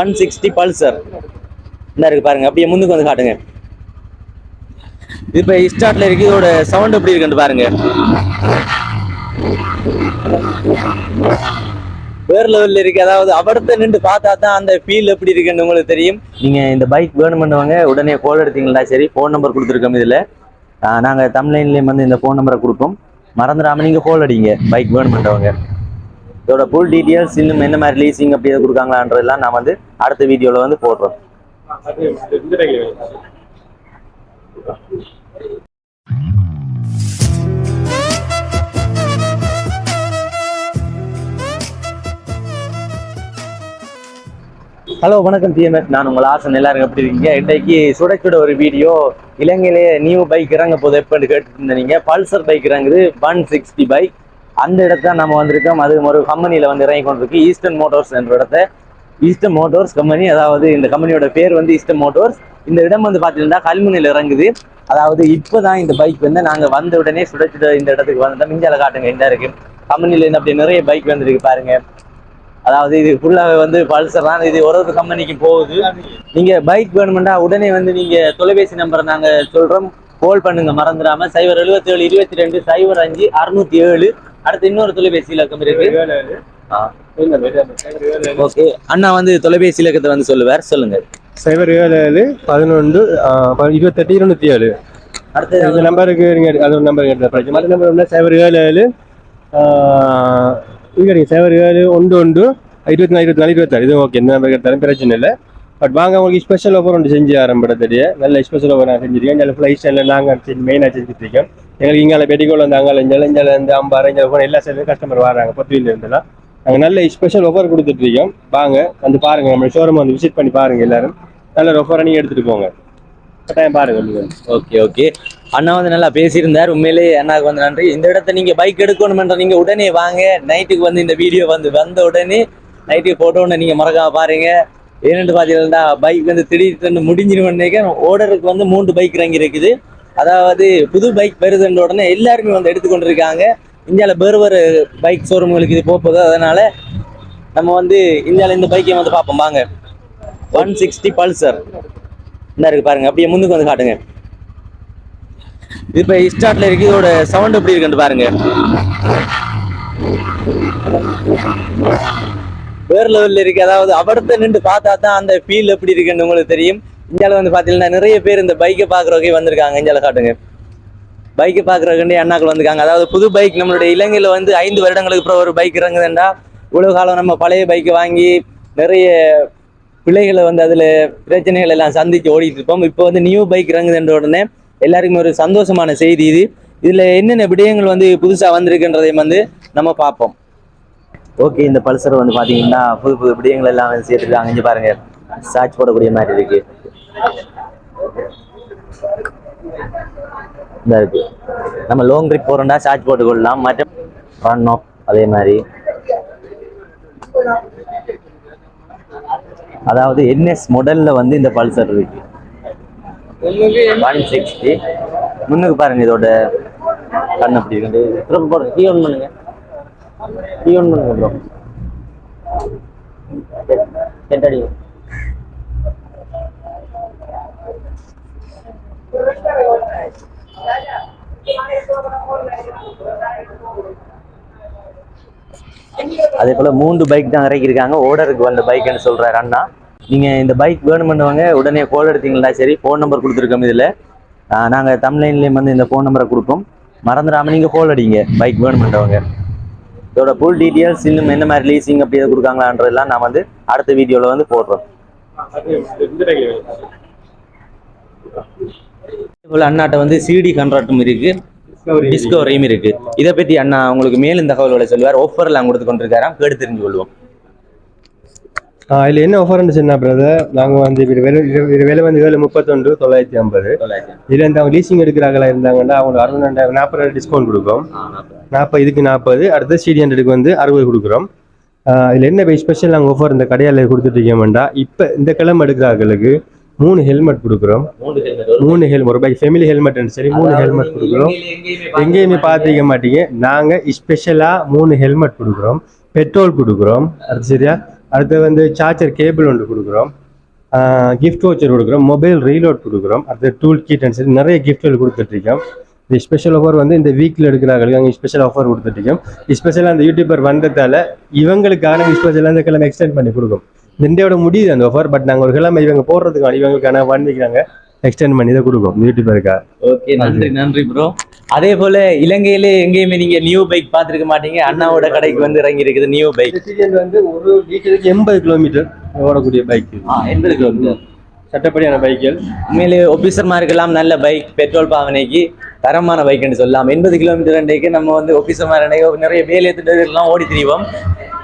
One sixty Pulsar என்ன இருக்கு பாருங்க அப்படியே முன்னுக்கு வந்து காட்டுங்க. இது இப்போ ஸ்டார்ட்ல இருக்கு இதோட சவுண்ட் எப்படி இருக்குன்னு பாருங்க. வேற லெவல்ல இருக்கு அதாவது அவர்த்த நின்று பார்த்தா தான் அந்த ஃபீல் எப்படி இருக்குன்னு உங்களுக்கு தெரியும். நீங்க இந்த பைக் வேணுமென்றவங்க உடனே கோல் எடுத்தீங்களா சரி ஃபோன் நம்பர் கொடுத்துருக்கோம் இதுல. நாங்க தமிழ்லைன்லயும் வந்து இந்த ஃபோன் நம்பரை கொடுப்போம். மறந்துடாம நீங்க கோல் அடிங்க பைக் வேணுமென்றவங்க. இதோட ஃபுல் டீட்டெயில்ஸ் இன்னும் என்ன மாதிரி லீசிங் அப்படி எதாவது கொடுக்காங்களான்றதெல்லாம் நான் வந்து அடுத்த வீடியோல வந்து போடுறோம். ஹலோ வணக்கம் டிஎம்எஸ் நான் உங்கள் ஆசன். எல்லாரும் எப்படி இருக்கீங்க? இன்றைக்கு சுடச்சுட ஒரு வீடியோ இலங்கையிலேயே நியூ பைக் இறங்க போது எப்பன்னு கேட்டுருந்தீங்க இருந்தீங்க பல்சர் பைக் இறங்குது. ஒன் சிக்ஸ்டி பைக் அந்த இடத்த நம்ம வந்திருக்கோம். அது ஒரு கம்பெனியில் வந்து இறங்கி கொண்டிருக்கு. ஈஸ்டர்ன் மோட்டார்ஸ் என்ற இடத்த ஈஸ்டர்ன் மோட்டார்ஸ் கம்பெனி அதாவது இந்த கம்பெனியோட பேர் வந்து ஈஸ்டர்ன் மோட்டார்ஸ் இந்த இடம் வந்து பார்த்தீங்கன்னா கல்முனையில் இறங்குது. அதாவது இப்போதான் இந்த பைக் வந்து நாங்கள் வந்த உடனே சுட இந்த இடத்துக்கு வந்துட்டோம் மிஞ்சால காட்டுங்க இந்த இருக்கு? கம்பெனியில் இருந்து அப்படி நிறைய பைக் வந்துருக்கு பாருங்க. அதாவது இது ஃபுல்லாகவே வந்து பல்சர் தான். இது ஒரு ஒரு கம்பெனிக்கு போகுது. நீங்க பைக் வேணுமெண்டா உடனே வந்து நீங்க தொலைபேசி நம்பரை நாங்க சொல்றோம். கால் பண்ணுங்க மறந்துடாம. சைபர் எழுபத்தி ஏழு இருபத்தி ரெண்டு சைபர் அஞ்சு அறுநூத்தி ஏழு அடுத்து இன்னொரு தொலைபேசி இலக்கம் இருக்கு. ஓகே. அண்ணா வந்து தொலைபேசி இலக்கத்தை வந்து சொல்லுவார். சொல்லுங்க. சைபர் ஏழு ஏழு பதினொன்று இருபத்தெட்டு இருநூத்தி ஏழு. அடுத்து இந்த நம்பருக்கு அது ஒரு நம்பர் கேட்ட மற்ற நம்பர் வந்து சைபர் ஏழு ஏழு இங்கே சைபர் ஏழு ஒன்று ஒன்று இருபத்தி நாலு இருபத்தி நாலு இருபத்தாறு இது ஓகே. இந்த நம்பர் கேட்டாலும் பிரச்சனை இல்லை. பட் வாங்க உங்களுக்கு ஸ்பெஷல் ஆஃபர் ஒன்று செஞ்சு ஆரம்பிடத்தடிய நல்ல ஸ்பெஷல் ஆஃபர் நான் செஞ்சிருக்கேன். நல்ல ஃப்ளைட் ஸ்டைலில் நாங்கள் மெயினாக செஞ்சுட்டு இருக்கோம் எங்களுக்கு இங்கே பெட்டிகோல் வந்து அங்கே இங்கே இங்கே இந்த அம்பாறை இங்கே போன எல்லா சைடும் கஸ்டமர் வராங்க பொத்துவில இருந்தெல்லாம் நாங்கள் நல்ல ஸ்பெஷல் ஆஃபர் கொடுத்துட்டு இருக்கோம். வாங்க வந்து பாருங்க நம்ம ஷோரூம் வந்து விசிட் பண்ணி பாருங்க எல்லாரும். நல்ல ஒரு ஆஃபரை நீங்கள் எடுத்துகிட்டு போங்க. கட்டாயம் பாருங்க ஓகே ஓகே அண்ணா வந்து நல்லா பேசியிருந்தார். உண்மையிலேயே அண்ணாக்கு வந்து நன்றி. இந்த இடத்த நீங்க பைக் எடுக்கணுமென்ற நீங்க உடனே வாங்க. நைட்டுக்கு வந்து இந்த வீடியோ வந்து வந்த உடனே நைட்டுக்கு போட்டோன்னு நீங்க மறக்காம பாருங்க. ஏனென்று பார்த்தீங்கன்னா பைக் வந்து திடீர்னு முடிஞ்சிருவேன் ஓடருக்கு வந்து மூன்று பைக் இறங்கி இருக்குது அதாவது புது பைக் வருதுன்ற உடனே எல்லாருமே வந்து எடுத்துக்கொண்டு இருக்காங்க இந்தியாவில் வேறு வேறு பைக் ஷோரூம்களுக்கு இது போகுது அதனால நம்ம வந்து இந்தியாவில் இந்த பைக்கை வந்து பார்ப்போம். வாங்க. ஒன் சிக்ஸ்டி பல்சர் இந்த இருக்கு பாருங்க. அப்படியே முன்னுக்கு வந்து காட்டுங்க. இது இப்போ ஸ்டார்ட்ல இருக்கு. இதோட சவுண்ட் எப்படி இருக்குன்னு பாருங்க. வேறு லெவலில் இருக்கு. அதாவது அவர்த்த நின்று பார்த்தா தான் அந்த ஃபீல் எப்படி இருக்குன்னு உங்களுக்கு தெரியும். இந்தியாவில் வந்து பார்த்தீங்கன்னா நிறைய பேர் இந்த பைக்கை பார்க்குறவங்க வந்திருக்காங்க. இந்தியாவில் காட்டுங்க. பைக்கை பார்க்குறவங்க அண்ணாக்கள் வந்திருக்காங்க. அதாவது புது பைக் நம்மளுடைய இலங்கையில் வந்து ஐந்து வருடங்களுக்கு அப்புறம் ஒரு பைக் இறங்குதுண்டா இவ்வளோ காலம் நம்ம பழைய பைக்கை வாங்கி நிறைய பிள்ளைகளை வந்து அதில் பிரச்சனைகள் எல்லாம் சந்திச்சு ஓடிட்டு இருப்போம். இப்போ வந்து நியூ பைக் இறங்குதுன்ற உடனே எல்லாருக்குமே ஒரு சந்தோஷமான செய்தி இது. இதில் என்னென்ன விடயங்கள் வந்து புதுசாக வந்திருக்குன்றதையும் வந்து நம்ம பார்ப்போம். ஓகே இந்த பல்சர் வந்து பார்த்தீங்கன்னா புது புது விடயங்கள் எல்லாம் வந்து சேர்த்துருக்காங்க. இங்கே பாருங்க சார்ஜ் போடக்கூடிய மாதிரி இருக்குது இதாக இருக்கு நம்ம லாங் ட்ரிப் போறோம்னா சார்ஜ் போட்டுக்கொள்ளலாம் மற்ற ரன் ஆஃப் அதே மாதிரி. அதாவது என்எஸ் மாடல்ல வந்து இந்த பல்சர் இருக்கு. ஒன் சிக்ஸ்டி முன்னுக்கு பாருங்க இதோட கண் அப்படி இருக்கு. திரும்ப போடுங்க. கீ ஒன் பண்ணுங்க. கீ ஒன் பண்ணுங்க ப்ரோ சென்டடி அதே போல மூன்று பைக் தான் இறக்கியிருக்காங்க. ஓடருக்கு வந்த பைக்னு சொல்றாரு அண்ணா. நீங்க இந்த பைக் வேணுமென்றவங்க உடனே கால் எடுத்தீங்களா சரி ஃபோன் நம்பர் கொடுத்துருக்கோம் இதுல. ஆஹ் நாங்க தமிழ்லைன்லயும் வந்து இந்த ஃபோன் நம்பரை கொடுப்போம். மறந்துடாம நீங்க கால் அடிங்க பைக் வேணுமென்றவங்க. இதோட ஃபுல் டீட்டெயில்ஸ் இன்னும் என்ன மாதிரி லீசிங் அப்படி எதாவது கொடுக்காங்களான்றதெல்லாம் நான் வந்து அடுத்த வீடியோல வந்து போடுறோம். அண்ணாட்ட வந்து சிடி கண்ட்ராக்டும் இருக்கு டிஸ்கவரியும் இருக்கு. இதை பத்தி அண்ணா உங்களுக்கு மேலும் தகவல்களை சொல்லுவார். ஆஃபர் எல்லாம் கொடுத்து கொண்டிருக்காராம். கேட்டு தெரிஞ்சு கொள்வோம். இதுல என்ன ஆஃபர்னு சொன்னா பிரதர் நாங்க வந்து இது விலை வந்து ஏழு முப்பத்தொன்று தொள்ளாயிரத்தி ஐம்பது. இதுல இந்த அவங்க லீசிங் எடுக்கிறாங்களா இருந்தாங்கன்னா அவங்க அறுபது நாற்பது டிஸ்கவுண்ட் கொடுக்கும். நாற்பது. இதுக்கு நாற்பது அடுத்து சிடி ஹண்ட்ரடுக்கு வந்து அறுபது கொடுக்குறோம். இதுல என்ன ஸ்பெஷல் நாங்கள் ஆஃபர் இந்த கடையால கொடுத்துட்டு இருக்கோம்டா இப்போ இந்த கிழமை எடுக்கிறாங்களுக்கு மூணு ஹெல்மெட் கொடுக்குறோம். மூணு ஹெல்மெட் ஒரு பைக் ஃபேமிலி ஹெல்மெட் சரி மூணு ஹெல்மெட் கொடுக்குறோம். எங்கேயுமே பார்த்துக்க மாட்டீங்க. நாங்கள் ஸ்பெஷலாக மூணு ஹெல்மெட் கொடுக்குறோம். பெட்ரோல் கொடுக்குறோம். அது சரியா? அடுத்து வந்து சார்ஜர் கேபிள் ஒன்று கொடுக்குறோம். கிஃப்ட் வவுச்சர் கொடுக்குறோம். மொபைல் ரீலோட் கொடுக்குறோம். அடுத்து டூல் கிட் சரி நிறைய கிஃப்ட்கள் கொடுத்துட்ருக்கோம். இந்த ஸ்பெஷல் ஆஃபர் வந்து இந்த வீக்கில் எடுக்கிறாங்களுக்கு அங்கே ஸ்பெஷல் ஆஃபர் கொடுத்துட்ருக்கோம். ஸ்பெஷலாக அந்த யூடியூபர் வந்ததால இவங்களுக்கான ஸ்பெஷலாக இந்த கிழமை எக்ஸ்டெண்ட் பண்ணி கொடுக்கும். இந்தியாவோட முடியுது அந்த ஆஃபர் பட் நாங்கள் ஒரு கிழமை இவங்க போடுறதுக்கான இவங்களுக்கான ஒன் வீக் நாங்கள் எக்ஸ்டெண்ட் பண்ணி தான் கொடுக்கும். யூடியூபருக்கா ஓகே நன்றி நன்றி ப்ரோ அதே போல இலங்கையிலே எங்கேயுமே நீங்க நியூ பைக் பார்த்திருக்க மாட்டீங்க. அண்ணாவோட கடைக்கு வந்து இறங்கி இருக்குது நியூ பைக் வந்து ஒரு லீட்டருக்கு எண்பது கிலோமீட்டர் ஓடக்கூடிய பைக் எண்பது கிலோமீட்டர் சட்டப்படியான பைக்குகள் உண்மையிலே ஒபிசர்மாருக்கெல்லாம் நல்ல பைக் பெட்ரோல் பாவனைக்கு தரமான பைக்னு சொல்லலாம் எண்பது கிலோமீட்டர் அண்டைக்கு நம்ம வந்து ஒபிசர்மார் நிறைய வேலை எல்லாம் ஓடி திரிவோம்.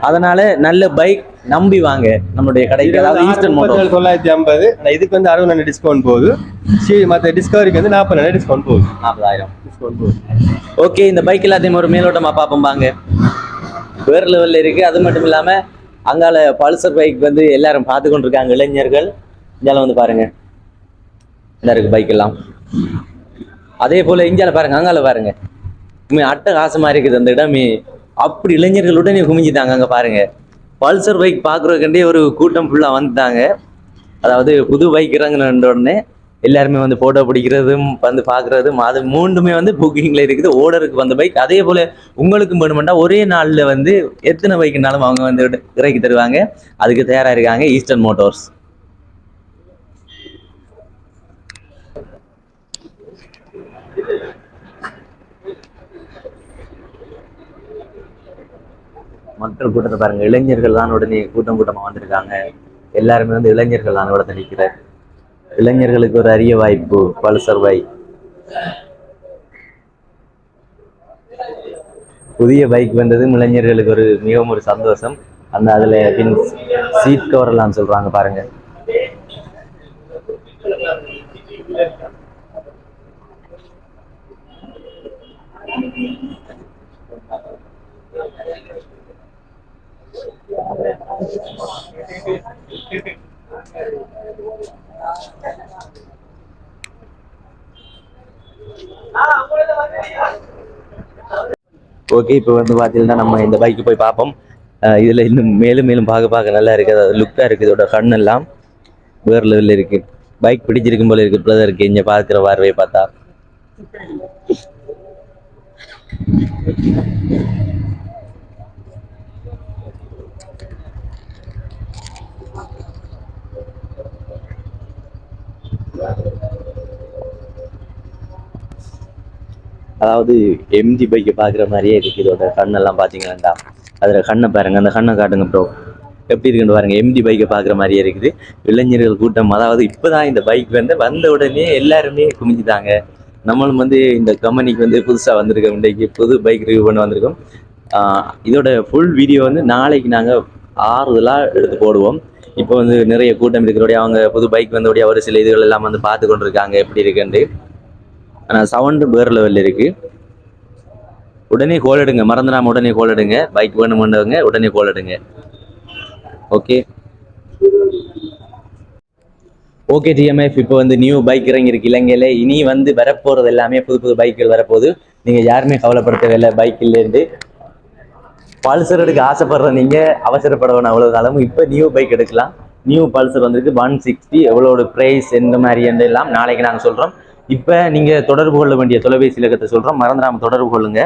அதனால நல்ல பைக் நம்பி வாங்க நம்மளுடைய கடைக்கு. அதாவது ஈஸ்டர்ன் மோட்டர் தொள்ளாயிரத்தி ஐம்பது. இதுக்கு வந்து அறுபது ரெண்டு டிஸ்கவுண்ட் போகுது. சரி மற்ற டிஸ்கவரிக்கு வந்து நாற்பது ரெண்டு டிஸ்கவுண்ட் போகுது. நாற்பதாயிரம். டிஸ்கவுண்ட் போகுது. ஓகே இந்த பைக் எல்லாத்தையும் ஒரு மேலோட்டமா பார்ப்போம் வாங்க. வேறு லெவல்ல இருக்கு. அது மட்டும் இல்லாம அங்கால பல்சர் பைக் வந்து எல்லாரும் பார்த்து கொண்டிருக்காங்க இளைஞர்கள். இந்தியால வந்து பாருங்க. இந்த இருக்கு பைக் எல்லாம்? அதே போல இந்தியால பாருங்க அங்கால பாருங்க. உண்மை அட்டகாசமா இருக்குது அந்த இடமே. அப்படி இளைஞர்களுடன் உடனே குமிஞ்சிட்டாங்க. அங்கே பாருங்கள் பல்சர் பைக் பார்க்குறதுக்கண்டே ஒரு கூட்டம் ஃபுல்லாக வந்துட்டாங்க. அதாவது புது பைக் இறங்குன உடனே எல்லாருமே வந்து ஃபோட்டோ பிடிக்கிறதும் வந்து பார்க்குறதும் அது மூன்றுமே வந்து புக்கிங்கில் இருக்குது. ஓடருக்கு வந்த பைக் அதே போல் உங்களுக்கும் வேணுமெண்டா ஒரே நாளில் வந்து எத்தனை பைக்குனாலும் அவங்க வந்து இறக்கி தருவாங்க. அதுக்கு தயாராக இருக்காங்க ஈஸ்டர்ன் மோட்டோர்ஸ் மக்கள் கூட்டத்தை பாருங்க. இளைஞர்கள் தான் உடனே கூட்டம் கூட்டமாக வந்திருக்காங்க. எல்லாருமே வந்து இளைஞர்கள் தான் உடனே நிற்கிறார் இளைஞர்களுக்கு ஒரு அரிய வாய்ப்பு பல்சர் பைக் புதிய பைக் வந்ததும் இளைஞர்களுக்கு ஒரு மிகவும் ஒரு சந்தோஷம். அந்த அதுல பின் சீட் கவர் எல்லாம் சொல்றாங்க பாருங்க. ஓகே இப்போ வந்து பார்த்தீங்கன்னா நம்ம இந்த பைக்கு போய் பார்ப்போம். அஹ் இதுல இன்னும் மேலும் மேலும் பார்க்க பார்க்க நல்லா இருக்குது. அதாவது லுக்காக இருக்குது. இதோட கண்ணெல்லாம் வேறு லெவலில் இருக்கு. பைக் பிடிச்சிருக்கும் போல இருக்கு. இருக்குது இங்கே பார்க்குற பார்வையை பார்த்தா. அதாவது எம்ஜி பைக்கை பார்க்குற மாதிரியே இருக்கு. இதோட கண்ணெல்லாம் பார்த்தீங்கன்னா அதில் கண்ணை பாருங்க. அந்த கண்ணை காட்டுங்க ப்ரோ எப்படி இருக்குன்னு பாருங்க. எம்டி பைக்கை பார்க்குற மாதிரியே இருக்குது. இளைஞர்கள் கூட்டம். அதாவது இப்போதான் இந்த பைக் வந்து வந்த உடனே எல்லாருமே குமிஞ்சிட்டாங்க. நம்மளும் வந்து இந்த கம்பெனிக்கு வந்து புதுசாக வந்திருக்கோம். இன்றைக்கு புது பைக் ரிவ்யூ பண்ண வந்திருக்கோம். ஆஹ் இதோட ஃபுல் வீடியோ வந்து நாளைக்கு நாங்கள் ஆறுதலாக எடுத்து போடுவோம். இப்போ வந்து நிறைய கூட்டம் இருக்கிறோடைய அவங்க புது பைக் வந்தோடைய ஒரு சில இதுகள் எல்லாம் வந்து பார்த்து கொண்டிருக்காங்க. எப்படி இருக்குன்ட்டு. ஆனால் சவுண்டு வேறு லெவலில் இருக்கு. உடனே கோல் எடுங்க. மறந்துடாம உடனே கோல் எடுங்க. பைக் வேணுமென்றவங்க உடனே கோல் எடுங்க. ஓகே ஓகே டிஎம்எஃப் இப்போ வந்து நியூ பைக் இறங்கியிருக்கு இலங்கையில். இனி வந்து வரப்போறது எல்லாமே புது புது பைக்குகள் வரப்போகுது. நீங்க யாருமே கவலைப்படுத்தவே இல்லை. பைக்கிலேருந்து பல்சர் எடுக்க ஆசைப்படுற நீங்க அவசரப்பட வேணும் அவ்வளவு காலமும். இப்போ நியூ பைக் எடுக்கலாம். நியூ பல்சர் வந்திருக்கு. ஒன் சிக்ஸ்டி எவ்வளோட ப்ரைஸ் எந்த மாதிரி எந்த எல்லாம் நாளைக்கு நாங்கள் சொல்றோம். இப்போ நீங்க தொடர்பு கொள்ள வேண்டிய தொலைபேசி இலக்கத்தை சொல்றோம். மறந்துடாம தொடர்பு கொள்ளுங்க.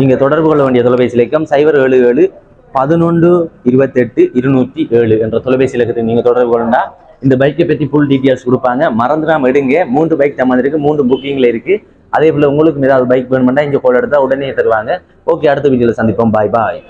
நீங்க தொடர்பு கொள்ள வேண்டிய தொலைபேசி இலக்கம் சைபர் ஏழு ஏழு பதினொன்று இருபத்தெட்டு இருநூற்றி ஏழு என்ற தொலைபேசி இலக்கத்தை நீங்க தொடர்பு கொண்டா இந்த பைக்கை பற்றி ஃபுல் டீட்டெயில்ஸ் கொடுப்பாங்க. மறந்துடாம எடுங்க. மூன்று பைக் தம்மந்து மூன்று புக்கிங்ல இருக்கு. அதே போல உங்களுக்கு ஏதாவது பைக் வேணுமெண்டா இங்க கோல் எடுத்தால் உடனே தருவாங்க. ஓகே அடுத்த வீடியோவில் சந்திப்போம். பாய் பாய்